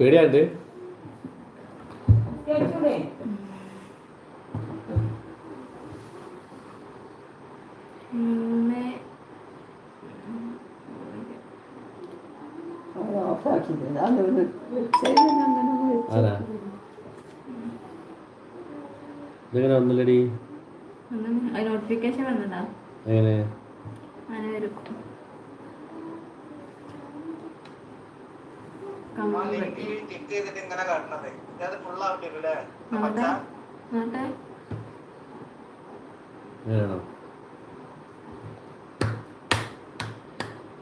പേടിയാണ്ട്. ആരാ? വന്നില്ലടി? നോട്ടിഫിക്കേഷൻ വന്നതാ. എങ്ങനെ? അങ്ങനെ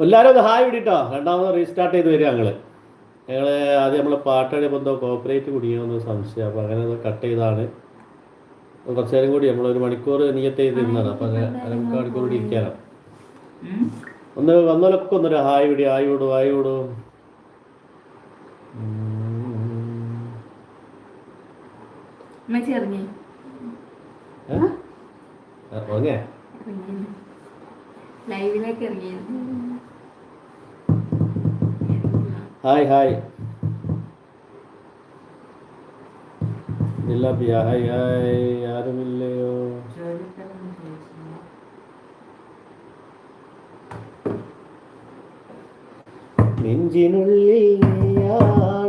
എല്ലാരും അത് ഹായ് വിടിട്ടോ. രണ്ടാമത് റീസ്റ്റാർട്ട് ചെയ്ത് വരിക ഞങ്ങൾ. ഞങ്ങൾ ആദ്യം നമ്മൾ പാട്ടടിയപ്പോൾ എന്തോ കോപ്പറേറ്റ് കുടിക്കണമെന്ന് സംശയം. അപ്പൊ അങ്ങനെ കട്ട് ചെയ്താണ്. കുറച്ചു നേരം കൂടി നമ്മൾ ഒരു മണിക്കൂർ നീയത്തെ ഇരുന്നതാണ് അപ്പൊ അങ്ങനെ മണിക്കൂർ കൂടി ഇരിക്കാനാണ് ഒന്ന് വന്നാലൊക്കെ ഒന്നൊരു ഹായ് വിടി. ആയി വിടും ആയി വിടും. അമ്മച്ചി ഇറങ്ങി. ലൈവിലേക്ക് ഇറങ്ങി ഹായ് ഹായ്. ജില്ലാപ്പിയ ഹായ് ഹായ്. ആരുമില്ലയോ? നെഞ്ചിനുള്ളിൽ Oh.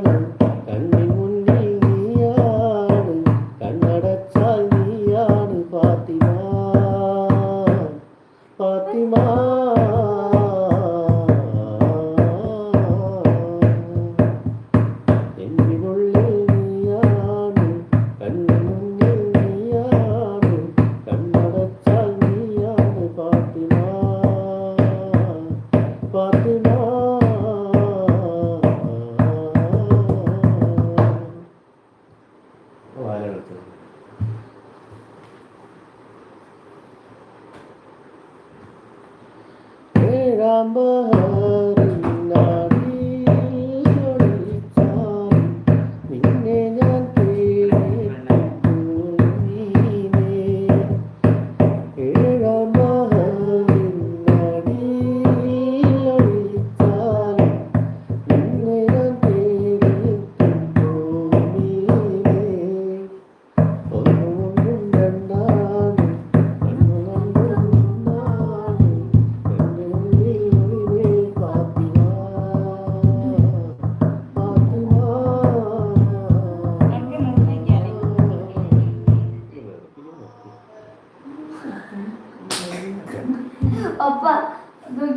Mama. അപ്പ ഒപ്പം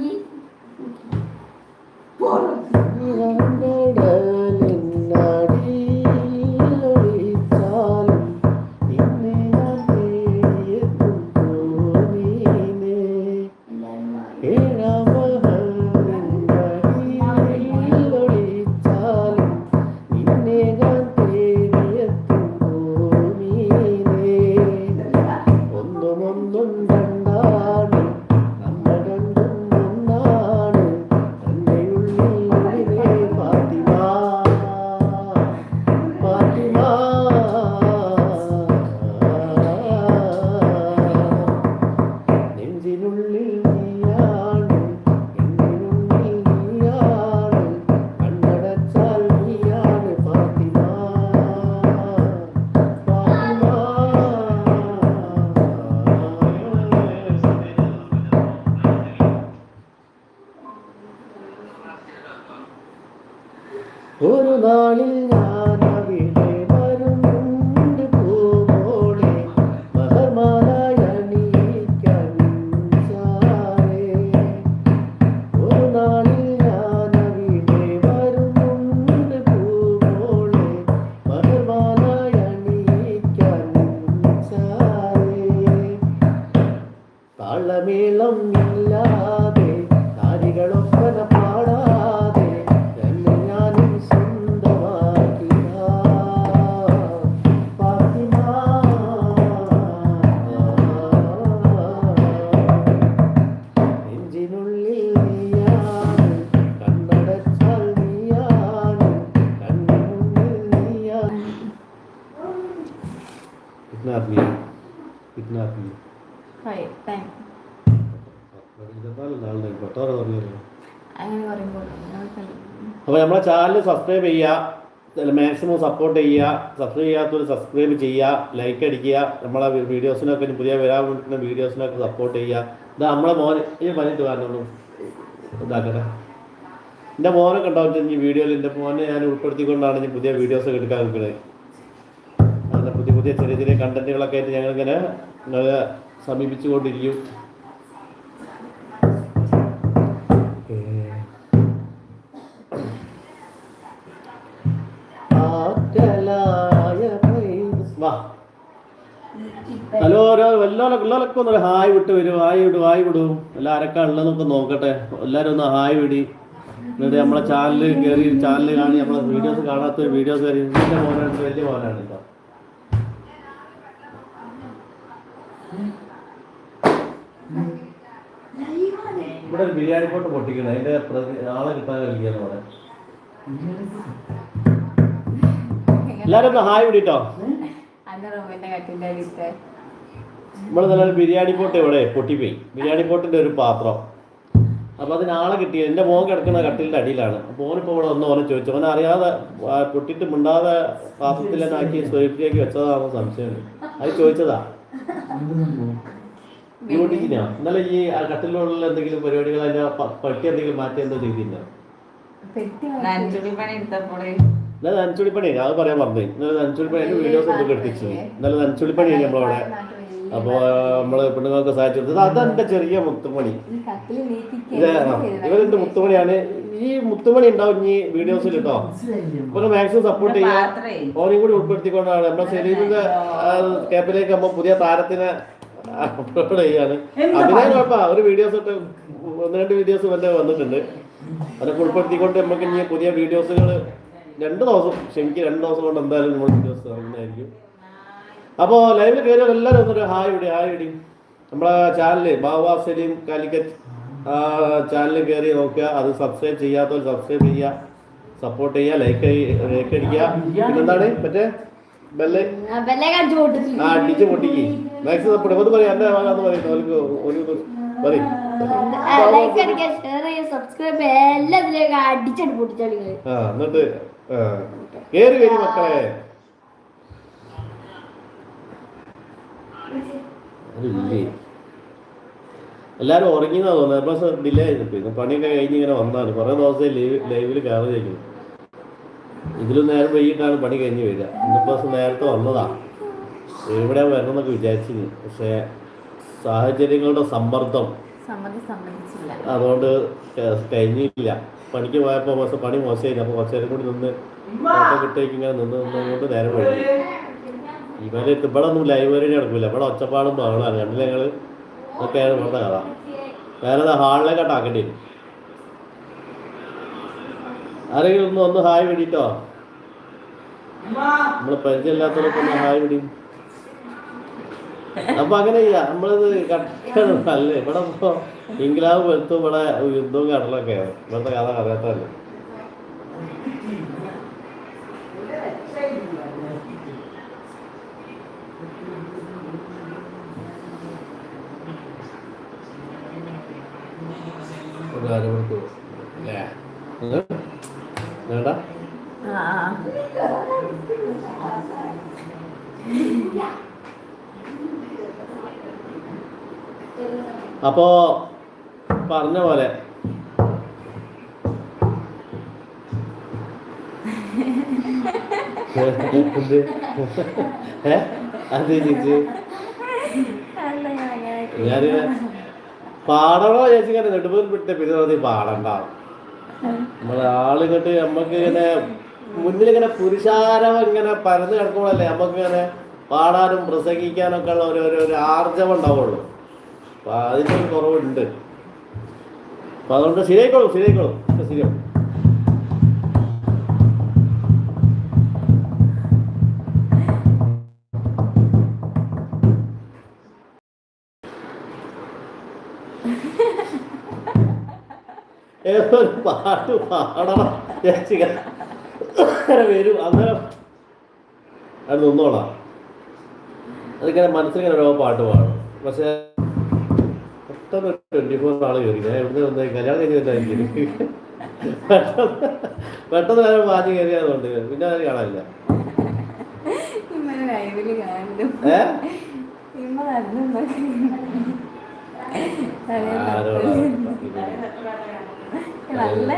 അപ്പൊ നമ്മളെ ചാനൽ സബ്സ്ക്രൈബ് ചെയ്യുക മാക്സിമം സപ്പോർട്ട് ചെയ്യുക സബ്സ്ക്രൈബ് ചെയ്യാത്തവർ സബ്സ്ക്രൈബ് ചെയ്യുക ലൈക്ക് അടിക്കുക നമ്മളെ വീഡിയോസിനൊക്കെ പുതിയ വരാൻ വേണ്ടിയിട്ടുള്ള വീഡിയോസിനൊക്കെ സപ്പോർട്ട് ചെയ്യുക ഇത് നമ്മളെ മോനെ ഈ പറഞ്ഞിട്ട് കാരണം ഇതാക്കട്ടെ. എന്റെ മോനെ ഉണ്ടാവും ഈ വീഡിയോയിൽ എന്റെ മോനെ ഞാൻ ഉൾപ്പെടുത്തിക്കൊണ്ടാണ് ഞാൻ പുതിയ വീഡിയോസ് ഒക്കെ എടുക്കാൻ നിൽക്കുന്നത് പുതിയ പുതിയ ചെറിയ ചെറിയ കണ്ടന്റുകളൊക്കെ ആയിട്ട് ഞങ്ങൾ ഇങ്ങനെ സമീപിച്ചുകൊണ്ടിരിക്കും. ഹലോ ഓരോ വല്ലോലൊക്കെ ഉള്ളവരൊക്കെ ഒന്ന് ഹായ് വിട്ട് വരും. ഹായ് വിടും ഹായ് വിടും. എല്ലാം ആരൊക്കെ നോക്കട്ടെ. എല്ലാവരും ഒന്ന് ഹായ് വിടി. എന്നിട്ട് നമ്മളെ ചാനൽ കയറി ചാനൽ കാണി നമ്മളെ വീഡിയോസ് കാണാത്ത വീഡിയോസ് കയറി എന്റെ മോനാണ് വലിയ മോനാണ് കേട്ടോ. ഇവിടെ ഒരു ബിരിയാണി പോട്ട് പൊട്ടിക്കണം. അതിന്റെ പ്രതി ആളെ കളിക്കാന്ന് പറയാം. എല്ലാരും ഒന്ന് ഹായ് വിടിട്ടോ ഇവിടെ നല്ല ബിരിയാണി പോട്ട് ഇവിടെ പൊട്ടിപ്പോയി. ബിരിയാണി പോട്ടിന്റെ ഒരു പാത്രം. അപ്പൊ അതിന് ആളെ കിട്ടി. എന്റെ മോൻ കിടക്കുന്ന കട്ടിലിന്റെ അടിയിലാണ്. അപ്പൊ ഓനിപ്പോ ഇവിടെ ഒന്ന് ഓനെ ചോദിച്ചു. ഓനെ അറിയാതെ പൊട്ടിട്ട് മിണ്ടാതെ പാത്രത്തിൽ തന്നെ ആക്കി സ്വയത്തിലേക്ക് വെച്ചതാണോ സംശയം. അത് ചോദിച്ചതാ. ഡ്യൂട്ടിക്കിനാ ഇന്നലെ ഈ കട്ടിലുള്ള എന്തെങ്കിലും പരിപാടികൾ അതിന്റെ പട്ടി എന്തെങ്കിലും മാറ്റി എന്തോ ചെയ്തില്ല ഇന്നലെ അത് പറയാൻ പറഞ്ഞു ഇന്നലെ നനച്ചുള്ളിപ്പണി അതിന്റെ വീഡിയോസ് എന്തൊക്കെ എടുത്തിച്ചു. ഇന്നലെ നനച്ചുള്ളിപ്പണിയാണ് നമ്മളവിടെ. അപ്പോൾ നമ്മൾ പെണ്ണുങ്ങൾക്ക് സഹായിച്ചു കൊടുത്തത്. അതെന്റെ ചെറിയ മുത്തുമണി. ഇവരെന്റെ മുത്തുമണിയാണ്? ഈ മുത്തുമണി ഉണ്ടാവും ഈ വീഡിയോസിൽ കേട്ടോ. അപ്പൊ മാക്സിമം സപ്പോർട്ട് ചെയ്യാം ഓനെയും കൂടി ഉൾപ്പെടുത്തിക്കൊണ്ടാണ്. നമ്മുടെ സെലീമിന്റെ ക്യാപ്പിലേക്ക് നമ്മൾ പുതിയ താരത്തിനെ അപ്ലോഡ് ചെയ്യാണ്. അതിനെ കുഴപ്പമില്ല ഒരു വീഡിയോസ് ഇട്ട് ഒന്ന് രണ്ട് വീഡിയോസ് വല്ല വന്നിട്ടുണ്ട്. അതൊക്കെ ഉൾപ്പെടുത്തിക്കൊണ്ട് നമുക്ക് ഇനി പുതിയ വീഡിയോസുകൾ രണ്ട് ദിവസം ക്ഷമിക്ക് രണ്ട് ദിവസം കൊണ്ട് എന്തായാലും നമ്മൾ വീഡിയോസ് ഇറങ്ങുന്നതായിരിക്കും. അപ്പോൾ ലൈവിൽ കയറിയാൽ എല്ലാവരും ഒന്നൊരു ഹായ് ഇടി ഹായ് ഇടി. നമ്മളെ channel Baba Saleem Calicut channel കയറി നോക്കുക. അത് സബ്സ്ക്രൈബ് ചെയ്യാത്തവർ സബ്സ്ക്രൈബ് ചെയ്യുക. സപ്പോർട്ട് ചെയ്യുക ലൈക്ക് ലൈക്ക് അടിക്കുക. പിന്നെന്താണ്? മറ്റേ അടിച്ച് പൊട്ടിക്ക്. മാക്സിമം സപ്പോർട്ട് അത് പറയാം എന്റെ ഭാഗത്ത് പറയും. ഓർക്ക് ഒരു പറയും. ലൈക്ക് അടിക്കുക ഷെയർ ചെയ്യുക സബ്സ്ക്രൈബ് എല്ലാം ഇതിലേക്ക് അടിച്ചടി പൊട്ടിച്ചളികൾ ആ എന്നിട്ട് ആ. കയറി വരി മക്കളെ. അതില്ലേ? എല്ലാവരും ഉറങ്ങിയെന്നാ തോന്നുന്നത്. ഡിലേ ആയിരുന്നു. പണിയൊക്കെ കഴിഞ്ഞ് ഇങ്ങനെ വന്നാണ് കൊറേ ദിവസം ലൈവിൽ കയറി കയറിയിരിക്കുന്നു. ഇതിലും നേരം വൈകിട്ടാണ് പണി കഴിഞ്ഞ് വരിക. ഇന്നിപ്പോൾ നേരത്തെ വന്നതാണ് എവിടെ വരണമെന്നൊക്കെ വിചാരിച്ചിരുന്നു. പക്ഷേ സാഹചര്യങ്ങളുടെ സമ്മർദ്ദം അതുകൊണ്ട് കഴിഞ്ഞിട്ടില്ല കഴിഞ്ഞില്ല. പണിക്ക് പോയപ്പോൾ പക്ഷെ പണി മോശമായില്ല അപ്പോൾ കുറച്ച് നേരം കൂടി നിന്ന് കിട്ടേക്ക് ഇങ്ങനെ നിന്ന് നിന്നുകൊണ്ട് നേരം വൈകി. ഇവരെ ഇവിടെ ഒന്നും ലൈബ്രറി നടക്കില്ല ഇവിടെ ഒച്ചപ്പാടും ബഹളമാണ് കണ്ടില്ല ഞങ്ങൾ ഇതൊക്കെയാണ് ഇവിടുത്തെ കഥ. വേറെ ഹാളിലേക്കാട്ടാക്കേണ്ടി വരും? ആരെങ്കിലും ഒന്ന് ഒന്ന് ഹായ് വിടിട്ടോ നമ്മൾ പരിചയമില്ലാത്തവരൊക്കെ ഒന്ന് ഹായ് വിടി. അപ്പൊ അങ്ങനെ ചെയ്യാം. നമ്മളിത് കട്ടണം അല്ലേ? ഇവിടെ ഇപ്പൊ ഇംഗ്ലാവ് വെളുത്തും ഇവിടെ യുദ്ധവും കടലൊക്കെയാണ് ഇവിടുത്തെ കഥ അറിയാത്തല്ലേ ഒരു അരമണിക്കൂർ അല്ലേ? വേണ്ട. അപ്പോ പറഞ്ഞ പോലെ? അത് ചേച്ചി. ഞാനിങ്ങനെ പാടണോ ചേച്ചി കണ്ടു നെടുമ്പൂർ വിട്ട് പിന്നെ തോന്നി പാടണ്ട. നമ്മളെ ആളുകട്ട് നമ്മക്ക് ഇങ്ങനെ മുന്നിൽ ഇങ്ങനെ പുരുഷാരം ഇങ്ങനെ പരന്ന് കിടക്കുമ്പോഴല്ലേ നമുക്ക് ഇങ്ങനെ പാടാനും പ്രസംഗിക്കാനൊക്കെ ഉള്ള ഒരു ഒരു ആർജവം ഉണ്ടാവുള്ളൂ. അപ്പൊ അതിന്റെ കുറവുണ്ട്. അപ്പൊ അതുകൊണ്ട് ശരിയായിക്കോളും ശരിയായിക്കോളും. ഒക്കെ ശരിയാവും ഏതോ ഒരു പാട്ട് പാടണം? അങ്ങനെ വരും. അന്നേരം അത് നിന്നോളാം. അതിങ്ങനെ മനസ്സിലിങ്ങനെ ഓരോ പാട്ട് പാടും. പക്ഷേ പെട്ടെന്ന് ട്വന്റി ഫോർ ആൾ കയറി ഞാൻ എവിടെ വന്ന്? കല്യാണം കഴിഞ്ഞ് എനിക്ക്. പെട്ടെന്ന് പെട്ടെന്ന് നേരം വാച്ച് കയറിയതുകൊണ്ട് പിന്നെ അത് കാണാനില്ല. ഏ? നല്ല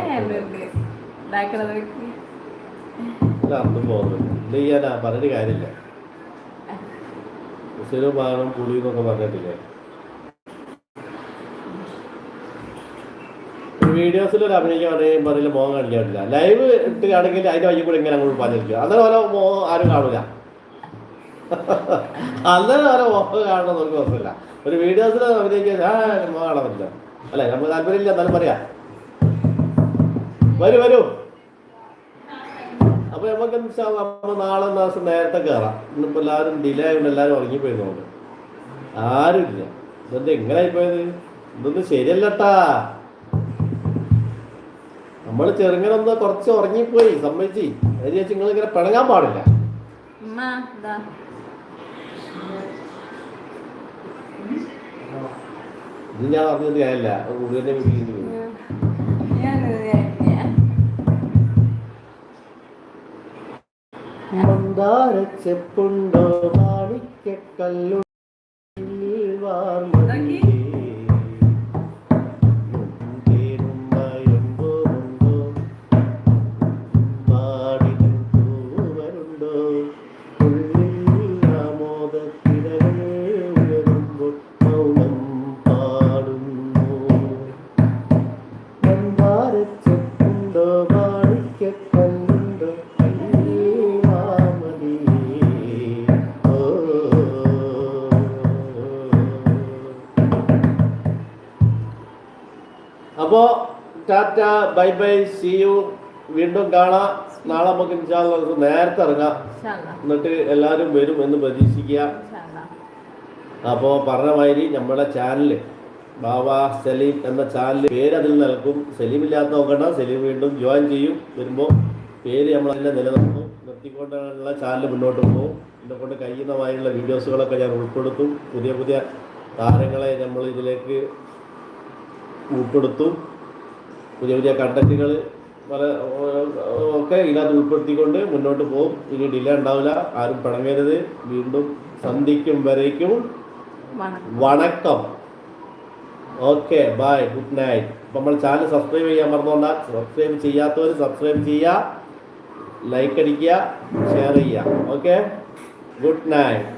അർത്ഥം എന്ത് ചെയ്യാനാ? പറഞ്ഞിട്ട് കാര്യമില്ല. പാകം പുളി എന്നൊക്കെ പറഞ്ഞിട്ടില്ലേ? വീഡിയോസിൽ ഒരു അഭിനയിക്കാൻ പറയില്ല മോഹം കാണിക്കാൻ പറ്റില്ല ലൈവ് ഇട്ട് ആണെങ്കിൽ അതിന്റെ വഴി കൂടെ ഇങ്ങനെ അങ്ങോട്ട് പറഞ്ഞിരിക്കും അന്നേരം ഓരോ മോഹം ആരും കാണൂല. അന്നേരം അവരെ ഓഫ് കാണണം നമുക്ക് കുഴപ്പമില്ല. ഒരു വീഡിയോസിൽ അഭിനയിക്കാൻ കാണാൻ പറ്റില്ല അല്ലേ നമുക്ക് താല്പര്യമില്ല എന്നാലും പറയാം. വരൂ വരൂ. അപ്പൊ നമുക്ക് നമ്മൾ നാളെ ദിവസം നേരത്തെ കയറാം ഇന്നിപ്പോ എല്ലാവരും ഡിലേ ആയതുകൊണ്ട് എല്ലാവരും നോക്ക് ആരുമില്ല. ഇതെന്ത് എങ്ങനെ പോയത് ഇതൊന്നും ശരിയല്ലട്ടാ. നമ്മൾ ചെറുങ്ങനൊന്ന് കുറച്ച് ഉറങ്ങിപ്പോയി. സമ്മതിച്ച്. ചേച്ചി നിങ്ങൾ ഇങ്ങനെ പിണങ്ങാൻ പാടില്ല. ഇതാ ഞാൻ അറിഞ്ഞത് ഞാനല്ല കൂടുതലിന്റെ വീട്ടിൽ ഞാൻ മന്ദാരച്ചെപ്പുണ്ടോ tata bye bye see you. വീണ്ടും കാണാം. നാളെ നമുക്ക് ഇൻഷാല്ലാ നേരത്തെ ഇറങ്ങാം. എന്നിട്ട് എല്ലാവരും വരും എന്ന് പ്രതീക്ഷിക്കുക. അപ്പോൾ പറഞ്ഞ മാതിരി നമ്മുടെ ചാനൽ ബാബ സലീം എന്ന ചാനൽ പേര് അതിൽ നൽകും. സലീം ഇല്ലാത്ത നോക്കണ്ട. സലീം വീണ്ടും ജോയിൻ ചെയ്യും. വരുമ്പോൾ പേര് നമ്മൾ അതിനെ നിലനിർത്തും. നിർത്തിക്കൊണ്ടുള്ള ചാനൽ മുന്നോട്ട് പോകും. എന്നെ കൊണ്ട് കഴിയുന്നതായുള്ള വീഡിയോസുകളൊക്കെ ഞാൻ ഉൾപ്പെടുത്തും. പുതിയ പുതിയ താരങ്ങളെ നമ്മൾ ഇതിലേക്ക് ഉൾപ്പെടുത്തും. പുതിയ പുതിയ കണ്ടന്റുകൾ പല ഒക്കെ ഇതിനകത്ത് ഉൾപ്പെടുത്തിക്കൊണ്ട് മുന്നോട്ട് പോകും. ഇനി ഡിലേ ഉണ്ടാവില്ല. ആരും പിണങ്ങരുത്. വീണ്ടും സന്ധിക്കും വരയ്ക്കും വണക്കം. വണക്കം. ഓക്കെ ബൈ ഗുഡ് നൈറ്റ് അപ്പം നമ്മൾ ചാനൽ സബ്സ്ക്രൈബ് ചെയ്യാൻ മറന്നുകൊണ്ട സബ്സ്ക്രൈബ് ചെയ്യാത്തവർ സബ്സ്ക്രൈബ് ചെയ്യുക ലൈക്ക് അടിക്കുക ഷെയർ ചെയ്യുക. Okay good night